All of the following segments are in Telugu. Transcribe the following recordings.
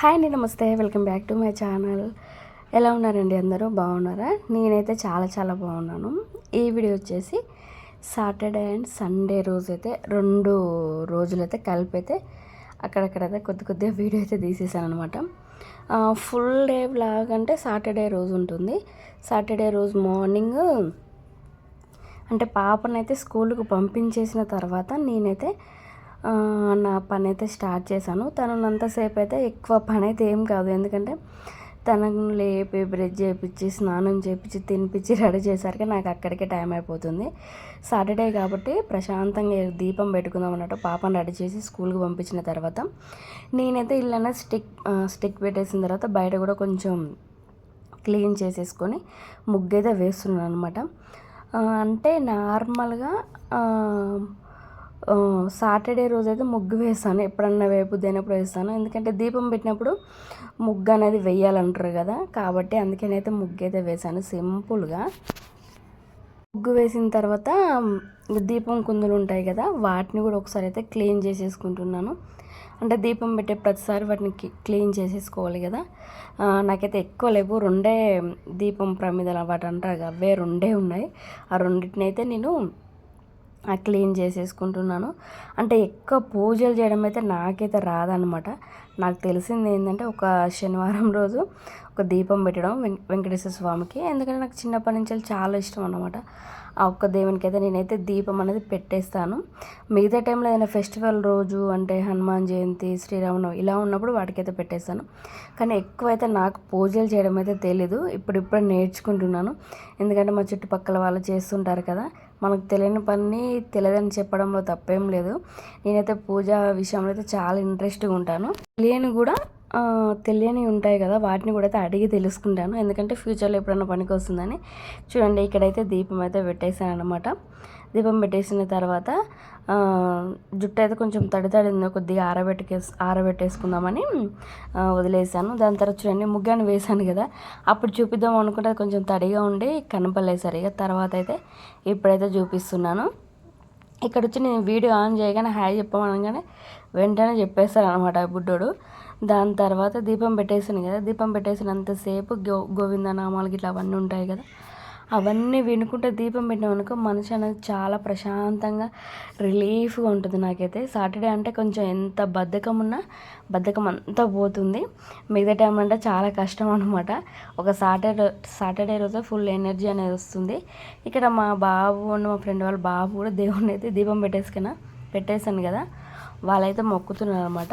హాయ్ అండి నమస్తే. Welcome back to my channel. ఎలా ఉన్నారండి అందరూ? బాగున్నారా? నేనైతే చాలా చాలా బాగున్నాను. ఈ వీడియో వచ్చేసి సాటర్డే అండ్ సండే రోజు అయితే రెండు రోజులైతే కలిపి అయితే అక్కడక్కడైతే కొద్ది కొద్దిగా వీడియో అయితే తీసేసాను అనమాట ఫుల్ డే బ్లాగ్ అంటే సాటర్డే రోజు ఉంటుంది. సాటర్డే రోజు మార్నింగ్ అంటే పాపనైతే స్కూల్కి పంపించేసిన తర్వాత నేనైతే నా పని అయితే స్టార్ట్ చేశాను. తనంతసేపు అయితే ఎక్కువ పని అయితే ఏం కాదు. ఎందుకంటే తనను లేపి బ్రష్ చేయించి స్నానం చేయించి తినిపించి రెడీ చేసరికి నాకు అక్కడికే టైం అయిపోతుంది. సాటర్డే కాబట్టి ప్రశాంతంగా దీపం పెట్టుకుందాం అన్నట్టు పాపను రెడీ చేసి స్కూల్కి పంపించిన తర్వాత నేనైతే ఇల్లనే స్టిక్ స్టిక్ పెట్టేసిన తర్వాత బయట కూడా కొంచెం క్లీన్ చేసేసుకొని ముగ్గు అయితే వేస్తున్నాను అనమాట అంటే నార్మల్గా సాటర్డే రోజు అయితే ముగ్గు వేస్తాను. ఎప్పుడన్నా వేపు దేనప్పుడు వేస్తాను. ఎందుకంటే దీపం పెట్టినప్పుడు ముగ్గు అనేది వేయాలంటారు కదా. కాబట్టి అందుకనైతే ముగ్గు అయితే వేసాను సింపుల్గా. ముగ్గు వేసిన తర్వాత దీపం కుందులు ఉంటాయి కదా వాటిని కూడా ఒకసారి అయితే క్లీన్ చేసేసుకుంటున్నాను. అంటే దీపం పెట్టే ప్రతిసారి వాటిని క్లీన్ చేసేసుకోవాలి కదా. నాకైతే ఎక్కువ లేవు. రెండే దీపం ప్రమిదలు వాటి అంటారు అవే రెండే ఉన్నాయి. ఆ రెండింటిని అయితే నేను క్లీన్ చేసేసుకుంటున్నాను. అంటే ఎక్కువ పూజలు చేయడం అయితే నాకైతే రాదనమాట నాకు తెలిసింది ఏంటంటే ఒక శనివారం రోజు ఒక దీపం పెట్టడం వెం- వెంకటేశ్వర స్వామికి. ఎందుకంటే నాకు చిన్నప్పటి నుంచి చాలా ఇష్టం అనమాట ఆ ఒక్క దేవునికి అయితే నేనైతే దీపం అనేది పెట్టేస్తాను. మిగతా టైంలో ఏదైనా ఫెస్టివల్ రోజు అంటే హనుమాన్ జయంతి శ్రీరామనవమి ఇలా ఉన్నప్పుడు వాటికైతే పెట్టేస్తాను. కానీ ఎక్కువ అయితే నాకు పూజలు చేయడం అయితే తెలీదు. ఇప్పుడిప్పుడు నేర్చుకుంటున్నాను. ఎందుకంటే మా చుట్టుపక్కల వాళ్ళు చేస్తుంటారు కదా మనకు తెలియని పని తెలియదని చెప్పడంలో తప్పేం లేదు. నేనైతే పూజ విషయంలో అయితే చాలా ఇంట్రెస్ట్గా ఉంటాను. తెలియని కూడా తెలియని ఉంటాయి కదా వాటిని కూడా అయితే అడిగి తెలుసుకుంటాను. ఎందుకంటే ఫ్యూచర్లో ఎప్పుడైనా పనికి వస్తుందని. చూడండి ఇక్కడైతే దీపం అయితే పెట్టేశాను అనమాట దీపం పెట్టేసిన తర్వాత జుట్టు అయితే కొంచెం తడి తడి కొద్దిగా ఆరబెట్టుకే ఆరబెట్టేసుకుందామని వదిలేసాను దాని తర్వాత చూడండి ముగ్గాను వేసాను కదా. అప్పుడు చూపిద్దాం అనుకుంటే అది కొంచెం తడిగా ఉండి కనపడలేదు సరిగా. తర్వాత అయితే ఇప్పుడైతే చూపిస్తున్నాను. ఇక్కడ వచ్చి నేను వీడియో ఆన్ చేయగానే హాయ్ చెప్పమనగానే వెంటనే చెప్పేస్తాను అనమాట బుడ్డోడు. దాని తర్వాత దీపం పెట్టేసాను కదా దీపం పెట్టేసినంతసేపు గో గోవింద నామాలు ఇట్లా అవన్నీ ఉంటాయి కదా. అవన్నీ వినుకుంటే దీపం పెట్టినామనుకో మనిషి అనేది చాలా ప్రశాంతంగా రిలీఫ్గా ఉంటుంది నాకైతే. సాటర్డే అంటే కొంచెం ఎంత బద్ధకం ఉన్నా బద్ధకం అంతా పోతుంది. మిగతా టైం అంటే చాలా కష్టం అనమాట ఒక సాటర్డే సాటర్డే రోజు ఫుల్ ఎనర్జీ అనేది వస్తుంది. ఇక్కడ మా బాబు ఉన్న మా ఫ్రెండ్ వాళ్ళ బాబు కూడా దేవుడిని అయితే దీపం పెట్టేసుకున్నా పెట్టేశాను కదా. వాళ్ళైతే మొక్కుతున్నారు అనమాట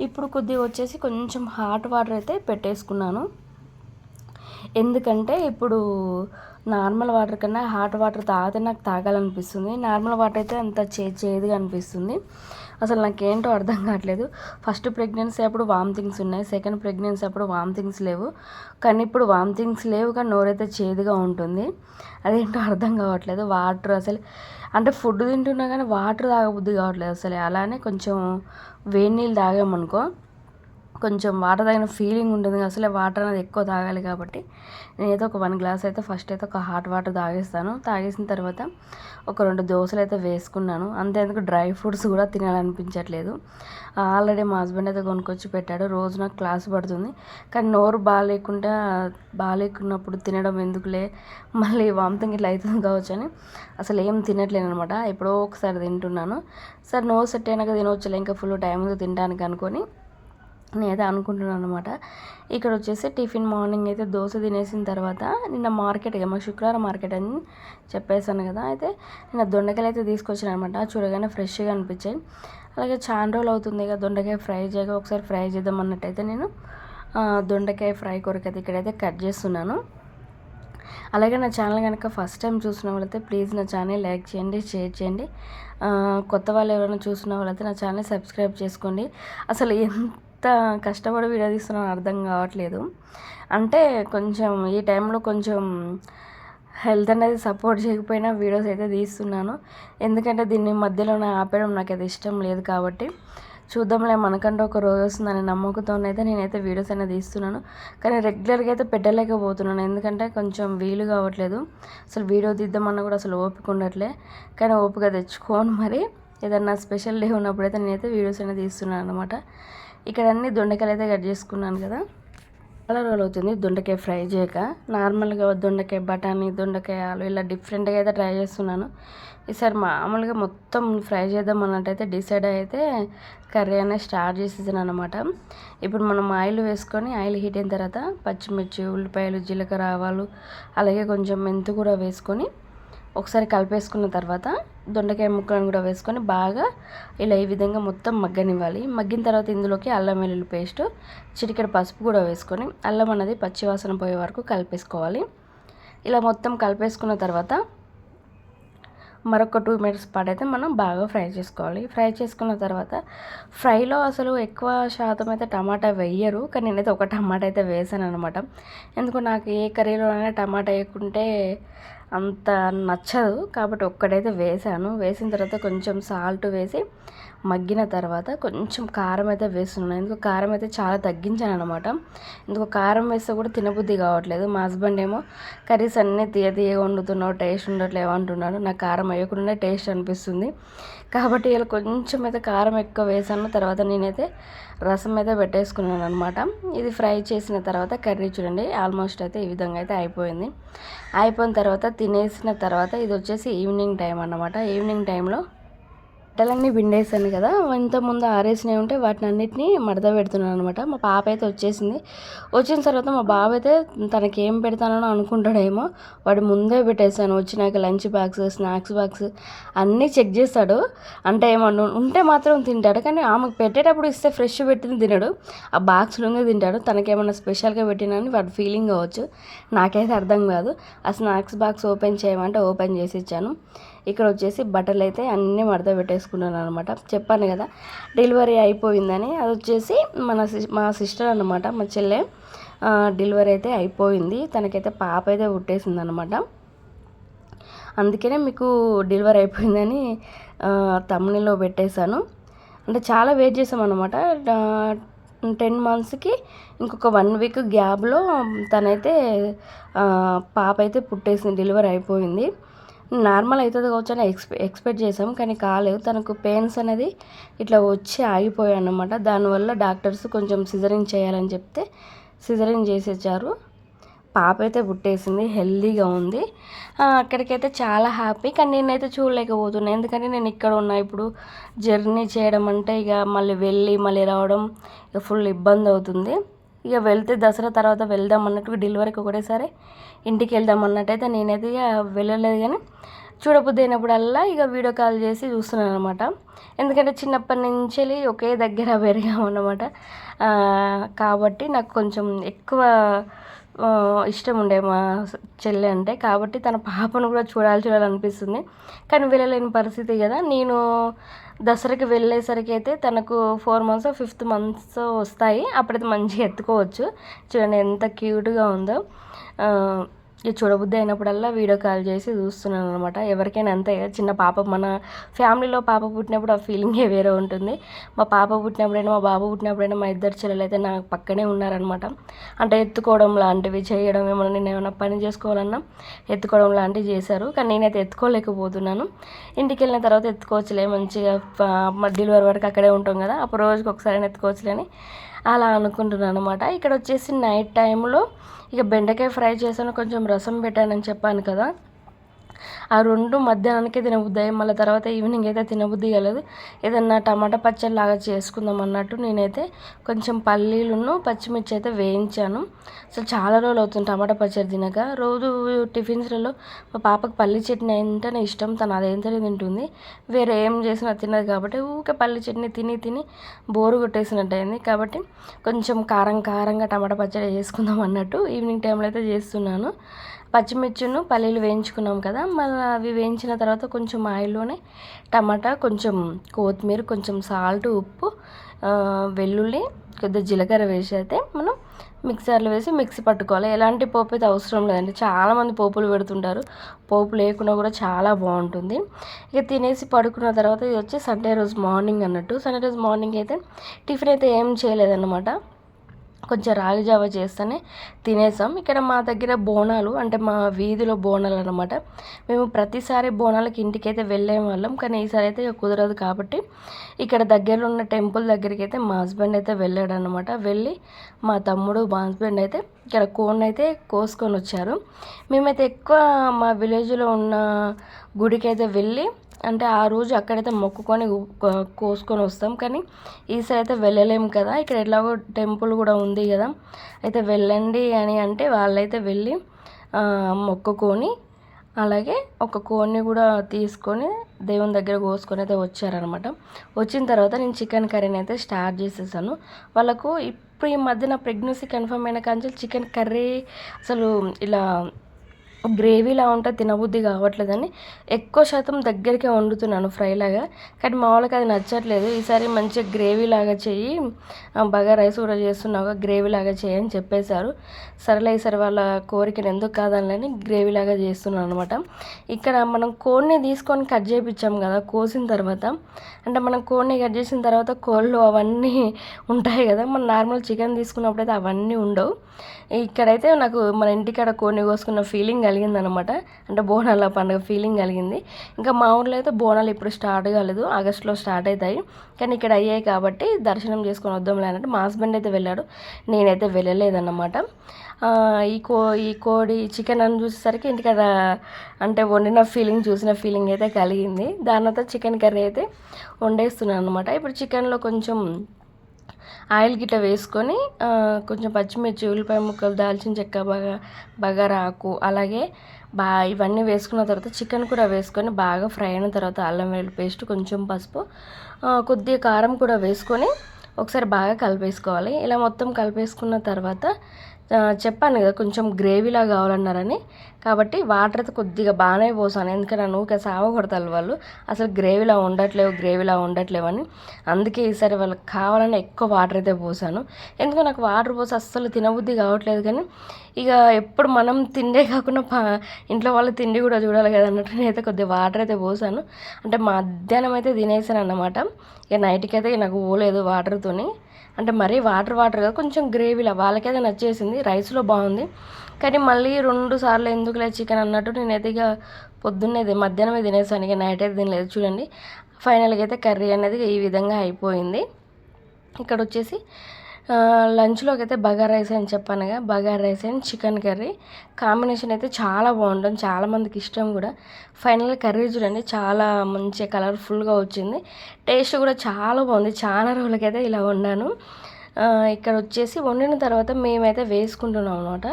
ఇప్పుడు కొద్దిగా వచ్చేసి కొంచెం హాట్ వాటర్ అయితే పెట్టేసుకున్నాను. ఎందుకంటే ఇప్పుడు నార్మల్ వాటర్ కన్నా హాట్ వాటర్ తాగితే నాకు తాగాలనిపిస్తుంది. నార్మల్ వాటర్ అయితే అంత చే చేదుగా అనిపిస్తుంది. అసలు నాకేంటో అర్థం కావట్లేదు. ఫస్ట్ ప్రెగ్నెన్సీ అప్పుడు వామిటింగ్స్ ఉన్నాయి. సెకండ్ ప్రెగ్నెన్సీ అప్పుడు వామిటింగ్స్ లేవు. కానీ ఇప్పుడు వామిటింగ్స్ లేవు కానీ నోరైతే చేదుగా ఉంటుంది. అదేంటో అర్థం కావట్లేదు. వాటర్ అసలు అంటే ఫుడ్ తింటున్నా కానీ వాటర్ తాగబుద్ధి కావట్లేదు అసలు. అలానే కొంచెం వేడి నీళ్ళు తాగామనుకో కొంచెం వాటర్ తాగిన ఫీలింగ్ ఉంటుంది. అసలే వాటర్ అనేది ఎక్కువ తాగాలి కాబట్టి నేనైతే ఒక వన్ గ్లాస్ అయితే ఫస్ట్ అయితే ఒక హాట్ వాటర్ తాగేస్తాను. తాగేసిన తర్వాత ఒక రెండు దోశలు అయితే వేసుకున్నాను. అంతేందుకు డ్రై ఫ్రూట్స్ కూడా తినాలనిపించట్లేదు. ఆల్రెడీ మా హస్బెండ్ అయితే కొనుక్కొచ్చి పెట్టాడు. రోజు నాకు క్లాస్ పడుతుంది. కానీ నోరు బాగాలేకుండా బాగాలేకున్నప్పుడు తినడం ఎందుకులే? మళ్ళీ వామితింగ్ ఇట్లా అవుతుంది కావచ్చు అని అసలు ఏం తినట్లేను అనమాట ఎప్పుడో ఒకసారి తింటున్నాను. సరే నోరు సెట్ అయినాక తినవచ్చులే ఇంకా ఫుల్ టైం తింటానికి తినడానికి అనుకొని నేనైతే అనుకుంటున్నాను అనమాట ఇక్కడ వచ్చేసి టిఫిన్ మార్నింగ్ అయితే దోశ తినేసిన తర్వాత నిన్న మార్కెట్ మా శుక్రవారం మార్కెట్ అని చెప్పేశాను కదా. అయితే నిన్న దొండకాయలు అయితే తీసుకొచ్చాను అనమాట చూడగానే ఫ్రెష్గా అనిపించాయి. అలాగే చాలా రోజులు అవుతుంది కదా దొండకాయ ఫ్రై చేయగా ఒకసారి ఫ్రై చేద్దాం అన్నట్టయితే నేను దొండకాయ ఫ్రై కొరకైతే ఇక్కడైతే కట్ చేస్తున్నాను. అలాగే నా ఛానల్ కనుక ఫస్ట్ టైం చూసిన వాళ్ళైతే ప్లీజ్ నా ఛానల్ లైక్ చేయండి షేర్ చేయండి. కొత్త వాళ్ళు ఎవరైనా చూసిన వాళ్ళైతే నా ఛానల్ సబ్స్క్రైబ్ చేసుకోండి. అసలు ఎంత కష్టపడి వీడియో తీస్తున్నానో అర్థం కావట్లేదు. అంటే కొంచెం ఈ టైంలో కొంచెం హెల్త్ అనేది సపోర్ట్ చేయకపోయినా వీడియోస్ అయితే తీస్తున్నాను. ఎందుకంటే దీన్ని మధ్యలో ఆపేయడం నాకు అది ఇష్టం లేదు కాబట్టి. చూద్దాంలే మనకంటే ఒక రోజు వస్తుందని నమ్మకంతోనైతే నేనైతే వీడియోస్ అనేది తీస్తున్నాను. కానీ రెగ్యులర్గా అయితే పెట్టలేకపోతున్నాను. ఎందుకంటే కొంచెం వీలు కావట్లేదు. అసలు వీడియో తీద్దామన్నా కూడా అసలు ఓపిక ఉండట్లే. కానీ ఓపిక తెచ్చుకోను మరి. ఏదన్నా స్పెషల్ డే ఉన్నప్పుడైతే నేనైతే వీడియోస్ అనేది తీస్తున్నాను అనమాట ఇక్కడ అన్ని దొండకాయలు అయితే కట్ చేసుకున్నాను కదా. చాలా రోజులు అవుతుంది దొండకాయ ఫ్రై చేయక. నార్మల్గా దొండకాయ బఠానీ దొండకాయ ఆలు ఇలా డిఫరెంట్గా అయితే ట్రై చేస్తున్నాను. ఈసారి మామూలుగా మొత్తం ఫ్రై చేద్దాం అన్నట్టయితే డిసైడ్ అయితే కర్రీ అనేది స్టార్ట్ చేసేసాను అనమాట ఇప్పుడు మనం ఆయిల్ వేసుకొని ఆయిల్ హీట్ అయిన తర్వాత పచ్చిమిర్చి ఉల్లిపాయలు జీలకర్ర ఆవాలు అలాగే కొంచెం మెంతు కూడా వేసుకొని ఒకసారి కలిపేసుకున్న తర్వాత దొండకాయ ముక్కలను కూడా వేసుకొని బాగా ఇలా ఈ విధంగా మొత్తం మగ్గనివ్వాలి. మగ్గిన తర్వాత ఇందులోకి అల్లం వెల్లుల్లి పేస్ట్ చిటికెడు పసుపు కూడా వేసుకొని అల్లం అనేది పచ్చివాసన పోయే వరకు కలిపేసుకోవాలి. ఇలా మొత్తం కలిపేసుకున్న తర్వాత మరొక టూ మినిట్స్ పాటైతే మనం బాగా ఫ్రై చేసుకోవాలి. ఫ్రై చేసుకున్న తర్వాత ఫ్రైలో అసలు ఎక్కువ శాతం అయితే టమాటా వేయరు. కానీ నేనైతే ఒక టమాటా అయితే వేసాను అనమాట ఎందుకు నాకు ఏ కర్రీలోనైనా టమాటా వేయకుంటే అంత నచ్చదు. కాబట్టి ఒక్కడైతే వేసాను. వేసిన తర్వాత కొంచెం సాల్ట్ వేసి మగ్గిన తర్వాత కొంచెం కారం అయితే వేస్తున్నాను. ఎందుకు కారం అయితే చాలా తగ్గించాను అనమాట ఎందుకు కారం వేస్తే కూడా తినబుద్ధి కావట్లేదు. మా హస్బెండ్ ఏమో కర్రీస్ అన్నీ తీయ తీయగా వండుతున్నావు టేస్ట్ ఉండట్లేవు అంటున్నాడు. నాకు కారం వేయకుండా టేస్ట్ అనిపిస్తుంది. కాబట్టి ఇలా కొంచెం అయితే కారం ఎక్కువ వేసాను. తర్వాత నేనైతే రసం అయితే పెట్టేసుకున్నాను అనమాట ఇది ఫ్రై చేసిన తర్వాత కర్రీ చూడండి ఆల్మోస్ట్ అయితే ఈ విధంగా అయితే అయిపోయింది. అయిపోయిన తర్వాత తినేసిన తర్వాత ఇది వచ్చేసి ఈవినింగ్ టైం అన్నమాట. ఈవినింగ్ టైంలో బట్టలన్నీ పిండేసాను కదా. ఇంతకుముందు ఆరేసినవి ఉంటే వాటిని అన్నిటిని మడత పెడుతున్నాను అనమాట మా పాప అయితే వచ్చేసింది. వచ్చిన తర్వాత మా బాబు అయితే తనకి ఏం పెడతానో అనుకుంటాడేమో వాడు ముందే పెట్టేశాను. వచ్చినాక లంచ్ బాక్స్ స్నాక్స్ బాక్స్ అన్నీ చెక్ చేస్తాడు. అంటే ఏమన్నా ఉంటే మాత్రం తింటాడు. కానీ ఆమెకు పెట్టేటప్పుడు ఇస్తే ఫ్రెష్ పెట్టింది తినడు. ఆ బాక్స్లోనే తింటాడు. తనకేమన్నా స్పెషల్గా పెట్టినని వాడు ఫీలింగ్ అవ్వచ్చు. నాకైతే అర్థం కాదు. ఆ స్నాక్స్ బాక్స్ ఓపెన్ చేయమంటే ఓపెన్ చేసి ఇచ్చాను. ఇక్కడ వచ్చేసి బట్టలు అయితే అన్నీ మడత పెట్టేసుకున్నాను అనమాట చెప్పాను కదా డెలివరీ అయిపోయిందని. అది వచ్చేసి మన మా సిస్టర్ అనమాట మా చెల్లె. డెలివరీ అయితే అయిపోయింది. తనకైతే పాప అయితే పుట్టేసింది అనమాట అందుకనే మీకు డెలివరీ అయిపోయిందని తమ్మునిలో పెట్టేశాను. అంటే చాలా వెయిట్ చేసాం అనమాట టెన్ మంత్స్కి ఇంకొక వన్ వీక్ గ్యాప్లో తనైతే పాప అయితే పుట్టేసింది డెలివరీ అయిపోయింది. నార్మల్ అవుతుంది కావచ్చు అని ఎక్స్పె ఎక్స్పెక్ట్ చేసాం కానీ కాలేదు. తనకు పెయిన్స్ అనేది ఇట్లా వచ్చి ఆగిపోయాయి అనమాట దానివల్ల డాక్టర్స్ కొంచెం సిజరింగ్ చేయాలని చెప్తే సిజరింగ్ చేసేచ్చారు పాప అయితే పుట్టేసింది. హెల్దీగా ఉంది. అక్కడికైతే చాలా హ్యాపీ. కానీ నేనైతే చూడలేకపోతున్నాను ఎందుకంటే నేను ఇక్కడ ఉన్నా. ఇప్పుడు జర్నీ చేయడం అంటే ఇక మళ్ళీ వెళ్ళి మళ్ళీ రావడం ఇక ఫుల్ ఇబ్బంది అవుతుంది. ఇక వెళ్తే దసరా తర్వాత వెళ్దాం అన్నట్టు డెలివరీకి ఒకటేసారి ఇంటికి వెళ్దాం అన్నట్టయితే నేనైతే ఇక వెళ్ళలేదు కానీ చూడబుద్ధి అయినప్పుడల్లా ఇక వీడియో కాల్ చేసి చూస్తున్నాను అనమాట ఎందుకంటే చిన్నప్పటి నుంచి ఒకే దగ్గర పెరిగామన్నమాట కాబట్టి నాకు కొంచెం ఎక్కువ ఇష్టం ఉండే మా చెల్లె అంటే కాబట్టి తన పాపను కూడా చూడాలి చూడాలనిపిస్తుంది. కానీ వెళ్ళలేని పరిస్థితి కదా. నేను దసరాకి వెళ్ళేసరికి అయితే తనకు ఫోర్ మంత్స్ ఫిఫ్త్ మంత్స్ వస్తాయి. అప్పుడైతే మంచిగా ఎత్తుకోవచ్చు. చూడండి ఎంత క్యూట్గా ఉందో. ఇక చూడబుద్ధి అయినప్పుడల్లా వీడియో కాల్ చేసి చూస్తున్నాను అనమాట ఎవరికైనా అంతే చిన్న పాప మన ఫ్యామిలీలో పాప పుట్టినప్పుడు ఆ ఫీలింగే వేరే ఉంటుంది. మా పాప పుట్టినప్పుడైనా మా బాబు పుట్టినప్పుడైనా మా ఇద్దరు చెల్లెలు అయితే నాకు పక్కనే ఉన్నారనమాట అంటే ఎత్తుకోవడం లాంటివి చేయడం ఏమైనా నేను ఏమైనా పని చేసుకోవాలన్నా ఎత్తుకోవడం లాంటివి చేశారు. కానీ నేనైతే ఎత్తుకోలేకపోతున్నాను. ఇంటికి వెళ్ళిన తర్వాత ఎత్తుకోవచ్చులే మంచిగా డెలివరీ వరకు అక్కడే ఉంటాం కదా అప్పుడు రోజుకి ఒకసారి ఎత్తుకోవచ్చులే అని అలా అనుకుంటున్నాను అనమాట ఇక్కడ వచ్చేసి నైట్ టైంలో ఇక బెండకాయ ఫ్రై చేశాను. కొంచెం రసం పెట్టానని చెప్పాను కదా. ఆ రెండు మధ్యాహ్నానికే తినబుద్ది అయ్యి మళ్ళీ తర్వాత ఈవినింగ్ అయితే తినబుద్ది కాలేదు. ఏదన్నా టమాటా పచ్చడి లాగా చేసుకుందాం అన్నట్టు నేనైతే కొంచెం పల్లీలును పచ్చిమిర్చి అయితే వేయించాను. అసలు చాలా రోజులు అవుతుంది టమాటా పచ్చడి తినక. రోజు టిఫిన్స్లలో మా పాపకు పల్లి చట్నీ అంటేనే ఇష్టం. తను అదేంటనే తింటుంది. వేరే ఏం చేసినా తినదు కాబట్టి ఊకే పల్లి చట్నీ తిని తిని బోరు కొట్టేసినట్టు అయింది. కాబట్టి కొంచెం కారం కారంగా టమాటా పచ్చడి చేసుకుందాం అన్నట్టు ఈవినింగ్ టైంలో అయితే చేస్తున్నాను. పచ్చిమిర్చిను పల్లీలు వేయించుకున్నాం కదా మళ్ళీ అవి వేయించిన తర్వాత కొంచెం ఆయిల్లోనే టమాటా కొంచెం కొత్తిమీర కొంచెం సాల్ట్ ఉప్పు వెల్లుల్లి కొద్దిగా జీలకర్ర వేసి అయితే మనం మిక్సర్లో వేసి మిక్సీ పట్టుకోవాలి. ఎలాంటి పోపు అయితే అవసరం లేదండి. చాలామంది పోపులు పెడుతుంటారు. పోపు లేకుండా కూడా చాలా బాగుంటుంది. ఇక తినేసి పడుకున్న తర్వాత ఇది వచ్చి సండే రోజు మార్నింగ్ అన్నట్టు. సండే రోజు మార్నింగ్ అయితే టిఫిన్ అయితే ఏం చేయలేదన్నమాట. కొంచెం రాగి జావ చేస్తేనే తినేసాం. ఇక్కడ మా దగ్గర బోనాలు అంటే మా వీధిలో బోనాలు అనమాట మేము ప్రతిసారి బోనాలకి ఇంటికైతే వెళ్ళే వాళ్ళం. కానీ ఈసారి అయితే కుదరదు కాబట్టి ఇక్కడ దగ్గరలో ఉన్న టెంపుల్ దగ్గరికి అయితే మా హస్బెండ్ అయితే వెళ్ళాడు అనమాట వెళ్ళి మా తమ్ముడు మా హస్బెండ్ అయితే ఇక్కడ కోన్ అయితే కోసుకొని వచ్చారు. మేమైతే ఎక్కువ మా విలేజ్లో ఉన్న గుడికి అయితే వెళ్ళి అంటే ఆ రోజు అక్కడైతే మొక్కుకొని కోసుకొని వస్తాం. కానీ ఈసారి అయితే వెళ్ళలేము కదా. ఇక్కడ ఎట్లాగో టెంపుల్ కూడా ఉంది కదా. అయితే వెళ్ళండి అని అంటే వాళ్ళైతే వెళ్ళి మొక్కుకొని అలాగే ఒక కోడిని కూడా తీసుకొని దేవుని దగ్గర కోసుకొని అయితే వచ్చారనమాట వచ్చిన తర్వాత నేను చికెన్ కర్రీని అయితే స్టార్ట్ చేసేసాను. వాళ్ళకు ఇప్పుడు ఈ మధ్యన ప్రెగ్నెన్సీ కన్ఫర్మ్ అయిన కానీ చికెన్ కర్రీ అసలు ఇలా గ్రేవీలా ఉంటే తినబుద్ధి కావట్లేదని ఎక్కువ శాతం దగ్గరికే వండుతున్నాను ఫ్రైలాగా కానీ మా వాళ్ళకి అది నచ్చట్లేదు. ఈసారి మంచిగా గ్రేవీ లాగా చెయ్యి బాగా రైస్ కూడా చేస్తున్నావు గ్రేవీ లాగా అని చెప్పేశారు. సరేలే ఈసారి వాళ్ళ కోరికను ఎందుకు కాదని గ్రేవీ లాగా చేస్తున్నాను అనమాట ఇక్కడ మనం కోడిని తీసుకొని కట్ చేయించాం కదా కోసిన తర్వాత. అంటే మనం కోడిని కట్ చేసిన తర్వాత కోళ్ళు అవన్నీ ఉంటాయి కదా మనం నార్మల్ చికెన్ తీసుకున్నప్పుడు అయితే అవన్నీ ఉండవు. ఇక్కడైతే నాకు మన ఇంటికాడ కోడిని కోసుకున్న ఫీలింగ్ కలిగిందనమాట. అంటే బోనాల పండుగ ఫీలింగ్ కలిగింది. ఇంకా మా ఊర్లో అయితే బోనాలు ఇప్పుడు స్టార్ట్ కాలేదు. ఆగస్టులో స్టార్ట్ అవుతాయి. కానీ ఇక్కడ అయ్యాయి కాబట్టి దర్శనం చేసుకొని వద్దాం లేనంటే మా హస్బెండ్ అయితే వెళ్ళాడు. నేనైతే వెళ్ళలేదన్నమాట ఈ కో ఈ కోడి చికెన్ అని చూసేసరికి ఇంటికాడ అంటే వండిన ఫీలింగ్ చూసిన ఫీలింగ్ అయితే కలిగింది. దాని తర్వాత చికెన్ కర్రీ అయితే వండేస్తున్నాను అనమాట ఇప్పుడు చికెన్లో కొంచెం ఆయిల్ గిట్ట వేసుకొని కొంచెం పచ్చిమిర్చి ఉల్లిపాయ ముక్కలు దాల్చిన చెక్క బాగా బగారా ఆకు అలాగే బా ఇవన్నీ వేసుకున్న తర్వాత చికెన్ కూడా వేసుకొని బాగా ఫ్రై అయిన తర్వాత అల్లం వెల్లుల్లి పేస్ట్ కొంచెం పసుపు కొద్దిగా కారం కూడా వేసుకొని ఒకసారి బాగా కలిపేసుకోవాలి. ఇలా మొత్తం కలిపేసుకున్న తర్వాత చెప్పాను కదా కొంచెం గ్రేవీలా కావాలన్నారని. కాబట్టి వాటర్ అయితే కొద్దిగా బాగానే పోసాను. ఎందుకంటే నూక సావ కొడతారు వాళ్ళు. అసలు గ్రేవీలా ఉండట్లేవు గ్రేవీలా ఉండట్లేవు అని. అందుకే ఈసారి వాళ్ళకి కావాలని ఎక్కువ వాటర్ అయితే పోసాను. ఎందుకంటే నాకు వాటర్ పోసి అస్సలు తినబుద్ధి కావట్లేదు కానీ ఇక ఎప్పుడు మనం తిండే కాకుండా ఇంట్లో వాళ్ళు తిండి కూడా చూడాలి కదా అన్నట్టు నేనైతే కొద్దిగా వాటర్ అయితే పోసాను. అంటే మధ్యాహ్నం అయితే తినేసాను అన్నమాట. ఇక నైట్కి అయితే నాకు పోలేదు వాటర్తోని. అంటే మరీ వాటర్ వాటర్గా కొంచెం గ్రేవీలా వాళ్ళకైతే నచ్చేసింది. రైస్లో బాగుంది. కానీ మళ్ళీ రెండు సార్లు ఎందుకులే చికెన్ అన్నట్టు నేనైతే ఇక పొద్దున్నది మధ్యాహ్నమే తినేసాను. ఇక నైట్ అయితే తినలేదు చూడండి. ఫైనల్గా అయితే కర్రీ అనేది ఈ విధంగా అయిపోయింది. ఇక్కడ వచ్చేసి లంచ్లోకి అయితే బగార్ రైస్ అని చెప్పానుగా bagara rice and chicken curry. Combination అయితే చాలా బాగుంటుంది చాలామందికి ఇష్టం కూడా. ఫైనల్గా కర్రీ చూడండి చాలా మంచి కలర్ఫుల్గా వచ్చింది. టేస్ట్ కూడా చాలా బాగుంది చాలా రోజులకైతే ఇలా వండాను. ఇక్కడ వచ్చేసి వండిన తర్వాత మేమైతే వేసుకుంటున్నాం అనమాట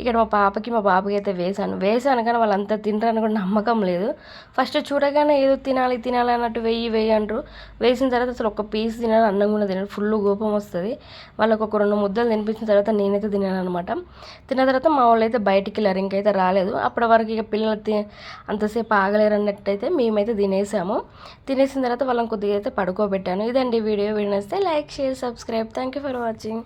ఇక్కడ మా పాపకి మా బాబుకి అయితే వేసాను. వేసాను కానీ వాళ్ళంతా తింటారని కూడా నమ్మకం లేదు. ఫస్ట్ చూడగానే ఏదో తినాలి తినాలి అన్నట్టు వెయ్యి వెయ్యి అంటారు. వేసిన తర్వాత అసలు ఒక పీస్ తినాలి అన్నం కూడా తినాలి. ఫుల్ కోపం వస్తుంది. వాళ్ళకి ఒక రెండు ముద్దలు తినిపించిన తర్వాత నేనైతే తినాను అనమాట తిన్న తర్వాత మా వాళ్ళు అయితే బయటికి వెళ్ళారు. ఇంకైతే రాలేదు. అప్పటి వరకు ఇక పిల్లలు అంతసేపు ఆగలేరు అన్నట్టయితే మేమైతే తినేసాము. తినేసిన తర్వాత వాళ్ళని కొద్దిగా అయితే పడుకోబెట్టాను. ఇదండి video. వినేస్తే like share subscribe. Thank you for watching